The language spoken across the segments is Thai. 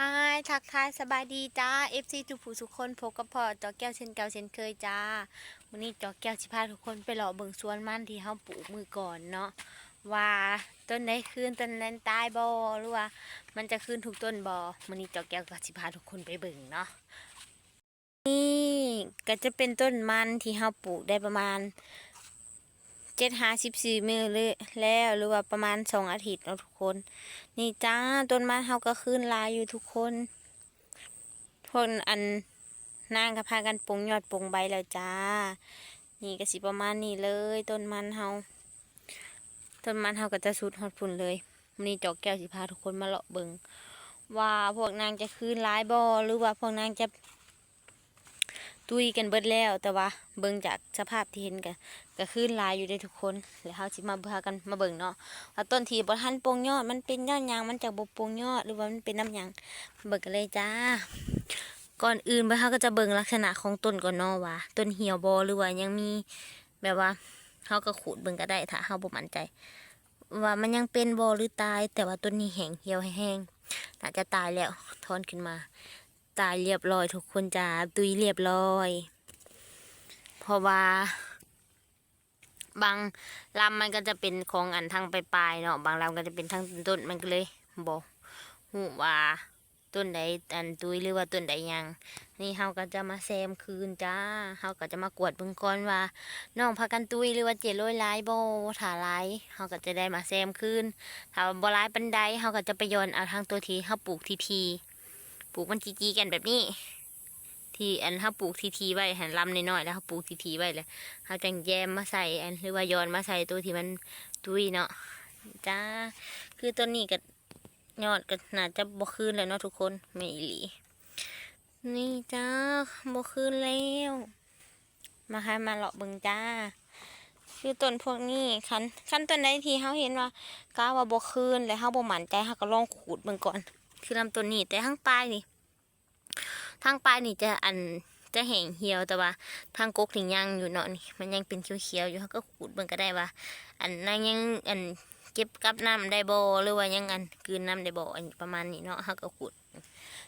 ฮายทักทายสบายดีจ้า FC ทุกผู้ทุกคนพบกับพ่อจอแก้วเช่นเก่าเช่นเคยจ้าวันนี้จอแก้วสิพาทุกคนไปหล่อเบิ่งสวนมันที่เฮาปลูกมือก่อนเนาะว่าต้นไหนคืนต้นนั้นตายบ่หรือว่ามันจะคืนทุกต้นบ่วันนี้จอแก้วก็สิพาทุกคนไปเบิ่งเนาะนี่ก็จะเป็นต้นมันที่เฮาปลูกได้ประมาณ เจ็ดห้าสิบสี่มือเลยแล้วหรือว่าประมาณสองอาทิตย์เนาะทุกคน นี่จ้าต้นไม้เฮาก็ขึ้นลายอยู่ทุกคนพวกอันนางก็พากันปงยอดปงใบแล้วจ้า นี่ก็สิประมาณนี้เลย ต้นมันเฮาต้นมันเฮาก็จะสุดฮอดพุ่นเลยวันนี้จอกแก้วสิพาทุกคนมาเลาะเบิงว่าพวกนางจะคืนลายบ่หรือว่าพวกนางจะตุยกันเบิดแล้วแต่ว่าเบิงจากสภาพที่เห็นกัน ก็คืนลายอยู่ได้ทุกคนแล้วเฮาสิมาพากันมาเบิงเนาะว่าต้นทีบทันปงยอดมันเป็นยอดยางมันจากบปงยอดหรือว่ามันเป็นน้ำยางเบิ่งกันเลยจ้า ก่อนอื่นบ่เฮาก็จะเบิ่งลักษณะของต้นก่อนเนาะว่าต้นเหี่ยวบ่หรือว่ายังมีแบบว่าเฮาก็ขูดเบิ่งก็ได้ถ้าเฮาบ่มั่นใจ ว่ามันยังเป็นบ่หรือตาย แต่ว่าต้นนี้แห้งเหี่ยวแห้งน่าจะตายแล้วถอนขึ้นมา ตายเรียบร้อยทุกคนจ้าตุยเรียบร้อย เพราะว่า บางลำมันก็จะเป็นของอันทางปลายๆเนาะบางลำก็จะเป็นทางต้นมันก็เลยบอกหูว่าต้นใดอันตุยหรือว่าต้นใดยังนี่เฮาก็จะมาแซมคืนจ้าเฮาก็จะมากวดเบิ่งก่อนว่าน้องพากันตุยหรือว่าเจโรยหลายบ่ถ้าหลายเฮาก็จะได้มาแซมคืนถ้าบ่หลายปานใดเฮาก็จะไปโยนเอาทางตัวทีเฮาปลูกทีๆปลูกมันจีๆกันแบบนี้ ที่อันเฮาปลูกทีๆไว้หันลำน้อยๆแล้วเฮาปลูกทีๆไว้เลยเขาจังแยมมาใส่อันหรือว่าโยนมาใส่ตัวที่มันตุยเนาะจ้าคือต้นนี้ก็ยอดก็น่าจะบ่คืนแล้วเนาะทุกคนไม่หลีนี่จ้าบ่คืนแล้วมาค่ะมาเลาะเบิงจ้า คือต้นพวกนี้คันคันต้นใดทีเขาเห็นว่าก้าว่าบ่คืนแล้วเขาบ่มั่นใจเขาก็ลองขูดเบิงก่อน คือลำต้นนี้แต่ทางปลายนี่ ทางปลายนี่จะอันจะแห้งเหี่ยวแต่ว่าทางกกถึงยังอยู่เนาะนี่มันยังเป็นเขียวๆอยู่เขาก็ขูดเบิ่งก็ได้ว่า อันนั้นยังอันเก็บกับน้ำได้บ่หรือว่ายังอันกืนน้ำได้บ่อันประมาณนี้เนาะเขาก็ขูด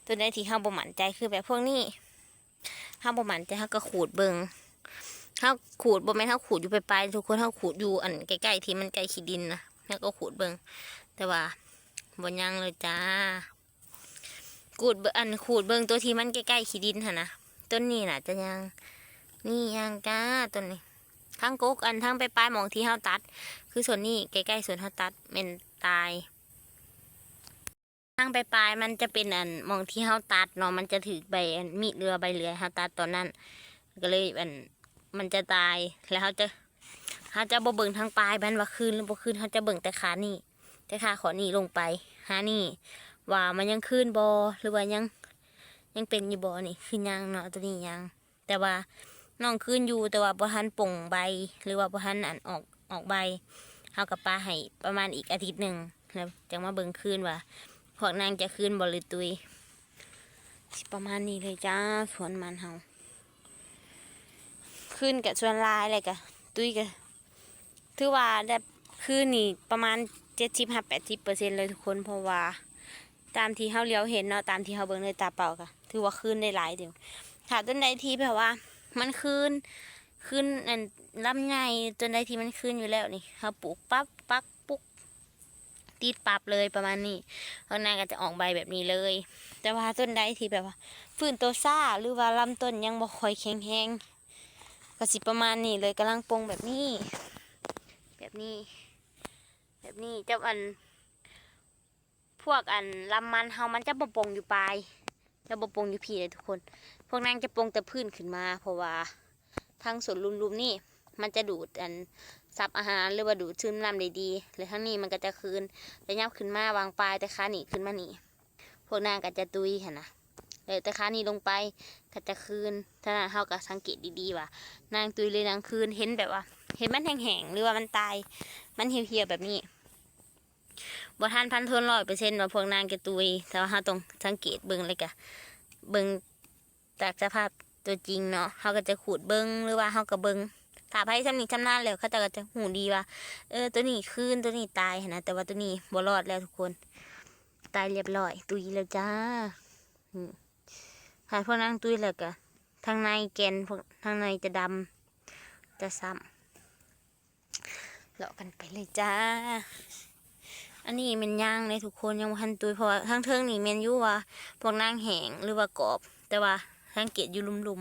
ตัวใดที่เฮาบ่มั่นใจคือแบบพวกนี้เฮาบ่มั่นใจเฮาก็ขูดเบิ่งเฮาขูดบ่แม่นเฮาขูดอยู่ปลายๆทุกคนเฮาขูดอยู่อันใกล้ๆที่มันใกล้ขี้ดินนะเฮาก็ขูดเบิ่งแต่ว่าบ่ยังเลยจ้า ขูดเบิ่งอันขูดเบิ่งตัวที่มันใกล้ๆขี้ดินหั่นะต้นนี้น่ะจะยังนี่ยังจ้าต้นนี้ทั้งกกอันทั้งไปปลายมองที่เฮาตัด คือส่วนนี้ใกล้ๆส่วนเฮาตัดเป็นตายทั้งไปปลายมันจะเป็นอันมองที่เฮาตัดเนาะมันจะถือใบมีดเรือใบเรือเฮาตัดตอนนั้น ก็เลยอันมันจะตายแล้วเขาจะเขาจะบ่เบิ่งทางปลายมันว่าคืนหรือบ่คืนเขาจะเบิ่งแต่ขานี่แต่ขาขอนี่ลงไปหานี่ ว่ามันยังคืนบอหรือว่ายังยังเป็นอยู่บ่นี่คือยังเนาะตัวนี้ยัง แต่ว่าน้องคืนอยู่แต่ว่าบ่ทันป่งใบ หรือว่าบ่ทันอันออกออกใบเฮากับปลาให้ประมาณอีกอาทิตย์หนึ่งแล้วจังมาเบิ่งคืนว่าพวกนางจะคืนบ่หรือตุยประมาณนี้เลยจ้าสวนมันเฮาคืนกับส่วนลายอะไรกะตุยกะถือว่าได้คืนนี่ประมาณเจ็ดสิบห้าแปดสิบเปอร์เซ็นต์เลยทุกคนเพราะว่า ตามที่เขาเลี้ยวเห็นเนาะตามที่เขาเบิ่งในตาเปล่าก็ถือว่าคืนได้หลายเดียวถ้าต้นใดที่แบบว่า มันคืนคืนอันลำไยต้นใดที่มันคืนอยู่แล้วนี่เขาปลูกปั๊บปักปุ๊กติดปับเลยประมาณนี้ข้างในก็จะออกใบแบบนี้เลย แต่ว่าต้นใดที่แบบว่าฟื้นตัวซ่าหรือว่าลำต้นยังบ่ค่อยแข็งแรงก็สิประมาณนี้เลยกำลังปงแบบนี้ แบบนี้ แบบนี้เจ้าอัน พวกอันลำมันเฮามันจะบ่ปงอยู่ปลายจะบ่ปงอยู่พีเลยทุกคน พวกนางจะปงแต่พื้นขึ้นมา เพราะว่าทางสวนลุมๆนี่ มันจะดูดอันซับอาหารหรือว่าดูดซึมน้ำได้ดีแล้วทั้งนี้มันก็จะคืนแต่ยับขึ้นมาวางปลายแต่ขาหนีขึ้นมานี่พวกนางก็จะตุยค่ะนะแล้วแต่ขาหนีลงไปก็จะคืนถ้านั้นเฮาก็สังเกตดีๆว่านางตุยเลยนางคืนเห็นแบบว่า เห็นมันแห้งๆหรือว่ามันตาย มันเหี่ยวๆแบบนี้ บ่ทันพันทนร้อยเปอร์เซ็นต์ว่าพวกนางจะตุยแต่ว่าเราต้องสังเกตเบิ่งเลยกะเบิ่งจากสภาพตัวจริงเนาะเขาก็จะขูดเบิ่งหรือว่าเขาก็เบิ่งถ้าไพ่ชำนิชำนาญแล้วเขาจะก็จะหูดีว่า เออตัวนี้คืนตัวนี้ตายนะแต่ว่าตัวนี้บรอดแล้วทุกคน ตายเรียบร้อย ตุยแล้วจ้าหายพวกนางตุยแล้วก็ทางในแกนพวกทางในจะดำจะซ้ำเลาะกันไปเลยจ้า อันนี้เป็นย่างเลยทุกคนยังบ่ทันตุยเพราะว่าทางเทิงนี่เมนยูว่าพวกนางแหงหรือว่ากรอบ แต่ว่าทางเกตอยู่ลุม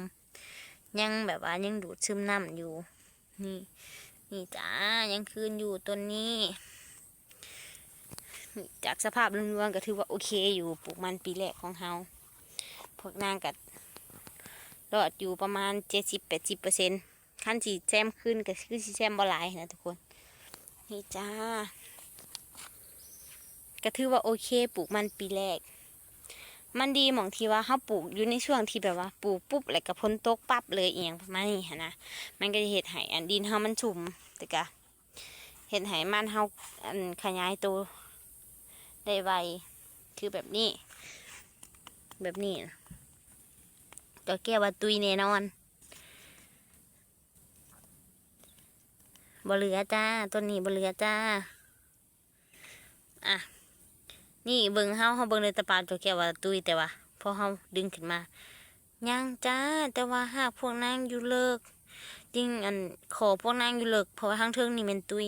ๆยังแบบว่ายังดูดซึมน้ำอยู่ นี่ นี่จ้ายังคืนอยู่ตัวนี้จากสภาพรวมๆก็ถือว่าโอเคอยู่ปลูกมันปีแรกของเฮาพวกนางกัดรอดอยู่ประมาณเจ็ดสิบแปดสิบเปอร์เซ็นต์ขั้นสีแซมขึ้นก็คือสีแซมบ่หลายนะทุกคน นี่จ้า ก็ถือว่าโอเค ปลูกมันปีแรก มันดีหมองที่ว่าเขาปลูกอยู่ในช่วงที่แบบว่าปลูกปุ๊บแล้วก็พ้นตกปั๊บเลยเอียงประมาณนี้นะมันก็จะเห็ดให้อันดินเฮามันชุ่มแต่กะเห็ดให้มันเฮาอันขยายตัวได้ไวคือแบบนี้ แบบนี้ก็แก้ว่าตุยแน่นอนบ่เหลือจ้า ต้นนี้บ่เหลือจ้า อะ นี่เบิ่งเฮาเฮาเบิ่งในตะปาตัวแก้ว่าตุยแต่ว่าพอเฮาดึงขึ้นมายังจ้าแต่ว่าหากพวกนางอยู่เลิกจริงอันขอพวกนางอยู่เลิกเพราะว่าทางเทิงนี่เป็นตุย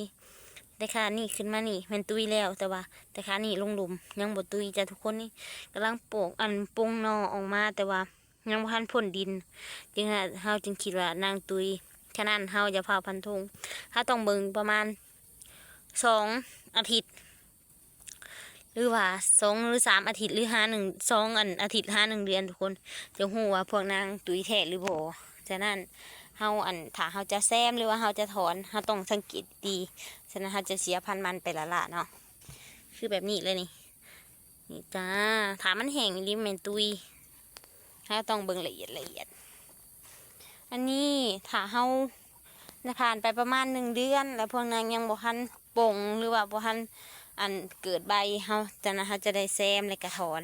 แต่ขานี่ขึ้นมานี่เป็นตุยแล้วแต่ว่า แต่ขานี่ลงหลุมยังบ่ตุยจ้ะทุกคนนี่กำลังโปกอันปงนอออกมาแต่ว่ายังบ่ทันพ่นดิน จึงฮะเฮาจึงคิดว่านางตุยฉะนั้นเฮาจะพาพันธงถ้าต้องเบิ่งประมาณสองอาทิตย์ หรือว่าสองหรือสามอาทิตย์หรือห้าหนึ่งสองอันอาทิตย์ห้าหนึ่งเดือนทุกคนจะหูว่าพวกนางตุยแท้หรือบ่ฉะนั้นเฮาอันถ้าเฮาจะแซมหรือว่าเฮาจะถอนเฮาต้องสังเกตดีฉะนั้นเฮาจะเสียพันธุ์มันไปละละเนาะคือแบบนี้เลยนี่นี่จ้าถามันแห้งริมเมนตุยเฮาต้องเบิ่งละเอียดละเอียด อันนี้ถ้าเฮาจะผ่านไปประมาณหนึ่งเดือน แล้วพวกนางยังบ่ทันปลงหรือว่าบ่ทัน อันเกิดใบเฮาจะนะฮาจะได้แซมแล้วก็ถอน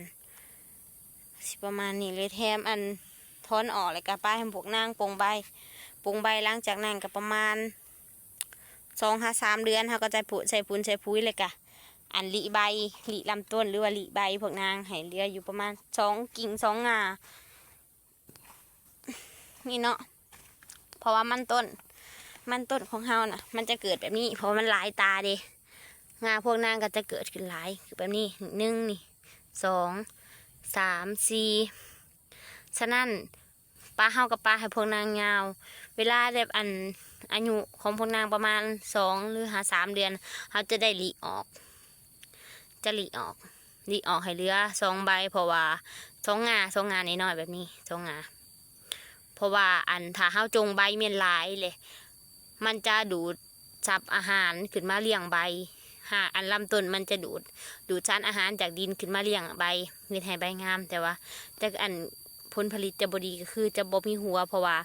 สิประมาณนี้เลยแถมอันถอนออกแล้วก็ป้ายให้พวกนางปงใบปงใบหลังจากนั้นก็ประมาณสองห้าสามเดือนเขาก็จะปุ๋ใส่ปุ๋นใส่ปุ๋ยเลยกะอันลีใบลีลำต้นหรือว่าลีใบพวกนางให้เหลืออยู่ประมาณสองกิ่งสองงานี่เนาะเพราะว่ามันต้น มันต้นของเฮาน่ะ มันจะเกิดแบบนี้ เพราะมันหลายตาเด้ งาพวกนางก็จะเกิดขึ้นหลายคือแบบนี้หนึ่งนี่สองสามสี่ฉะนั้นปลาเฮากับปลาให้พวกนางยาว เวลาแบบอันอายุของพวกนางประมาณสองหรือหาสามเดือนเขาจะได้หลีออก จะหลีออกหลีออกให้เหลือสองใบเพราะว่าสองงาสองงาน้อยๆแบบนี้สองงาเพราะว่าอันถ้าเฮาจงใบเมียนหลายเลย มันจะดูดซับอาหารขึ้นมาเลี้ยงใบ หากอันลำต้นมันจะดูด ดูดสารอาหารจากดินขึ้นมาเลี้ยงใบเม็ดให้ใบงาม แต่ว่าแต่อันผลผลิตจะบดีก็คือจะบ่มีหัว เพราะว่า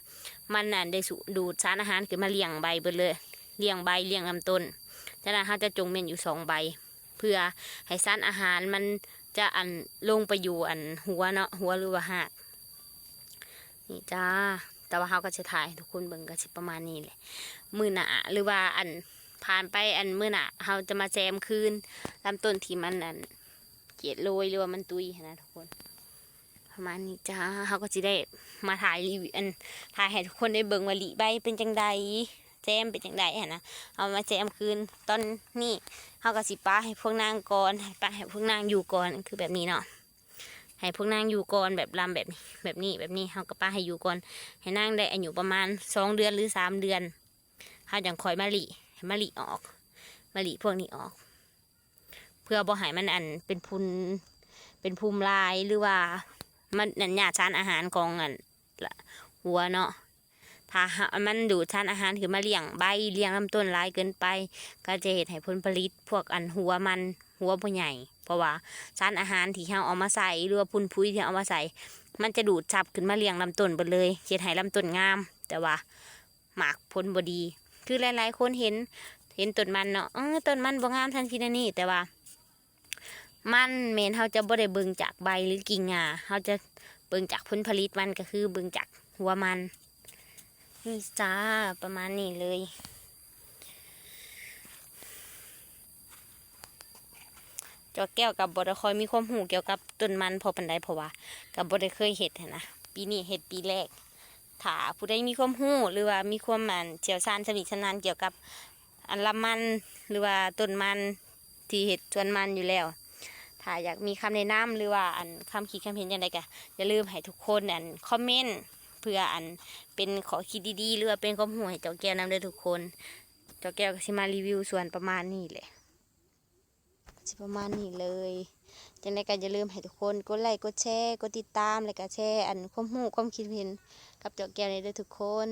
มันน่ะได้สูดูดสารอาหารขึ้นมาเลี้ยงใบเบิดเลยเลี้ยงใบเลี้ยงลำต้นฉะนั้นเขาจะจงเม็นอยู่สองใบ เพื่อให้สารอาหารมันจะอันลงไปอยู่อันหัวเนาะหัวหรือว่าหากนี่จ้าแต่ว่าเขาก็จะถ่ายทุกคนเบิ่งก็สิประมาณนี้แหละมือหนาหรือว่าอัน ผ่านไปอันมือหนาเขาจะมาแจมคืนลำต้นที่มันอันเกลียดโรยหรือว่ามันตุยนะทุกคน ประมาณนี้จ้าเขาก็จะได้มาถ่ายรีวิวอันถ่ายให้ทุกคนได้เบิ่งว่าลีใบเป็นจังใดแจมเป็นจังใดนะเอามาแจมคืนตอนนี้เขาก็สิป้าให้พวกนางก่อนให้ป้าให้พวกนางอยู่ก่อนคือแบบนี้เนาะให้พวกนางอยู่ก่อนแบบลำแบบนี้แบบนี้แบบนี้เขาก็ป้าให้อยู่ก่อนให้นางได้อายุประมาณสองเดือนหรือสามเดือนเขาจังคอยมาหลีให้ มาหลีออกมาหลีพวกนี้ออก เพื่อบ่ให้มันอันเป็นพุนเป็นภูมิลายหรือว่ามันนั่นยาชานอาหารของอันละหัวเนาะถ้ามันดูดชานอาหารคือมาเลี้ยงใบเลี้ยงลำต้นลายเกินไป ก็จะเหตุให้ผลผลิตพวกอันหัวมันหัวผู้ใหญ่ เพราะว่าชานอาหารที่เราเอามาใส่หรือว่าพุนพุ้ยที่เอามาใส่ มันจะดูดซับขึ้นมาเลี้ยงลำต้นไปเลยเหตุให้ลำต้นงาม แต่ว่าหมากผลบดี คือหลายๆ คนเห็นเห็นต้นมันเนาะเออต้นมันบ่งามทันทีนะนี่แต่ว่า มันเมนเขาจะบ่ได้เบิ่งจากใบหรือกิ่งงาเขาจะเบิ่งจากผลผลิตมันก็คือเบิ่งจากหัวมันนี่จ้าประมาณนี้เลยจอแก้วกับบไดคอยมีความหูเกี่ยวกับต้นมันพอปันไดเพราะว่ากับบไดเคยเห็ดนะปีนี้เห็ดปีแรก ถ้าผู้ใดมีความหูหรือว่ามีความมันเชี่ยวชาญสนิทชำนาญเกี่ยวกับอันละมันหรือว่าต้นมันที่เห็ดสวนมันอยู่แล้ว ถ้าอยากมีคำแนะนำหรือว่าอันคำคิดคำเห็นอย่างไรก็อย่าลืมให้ทุกคนอันคอมเมนต์เพื่ออันเป็นขอคิดดีๆหรือว่าเป็นความหูให้เจ้าแก้วนำเด้อทุกคนเจ้าแก้วก็สิมารีวิวส่วนประมาณนี้แหละสิประมาณนี้เลยจังไดก็อย่าลืมให้ทุกคนกดไลค์กดแชร์กดติดตามแล้วก็แชร์อันความหูความคิดเห็น กับเจ้าแก้วในเด้อทุกคน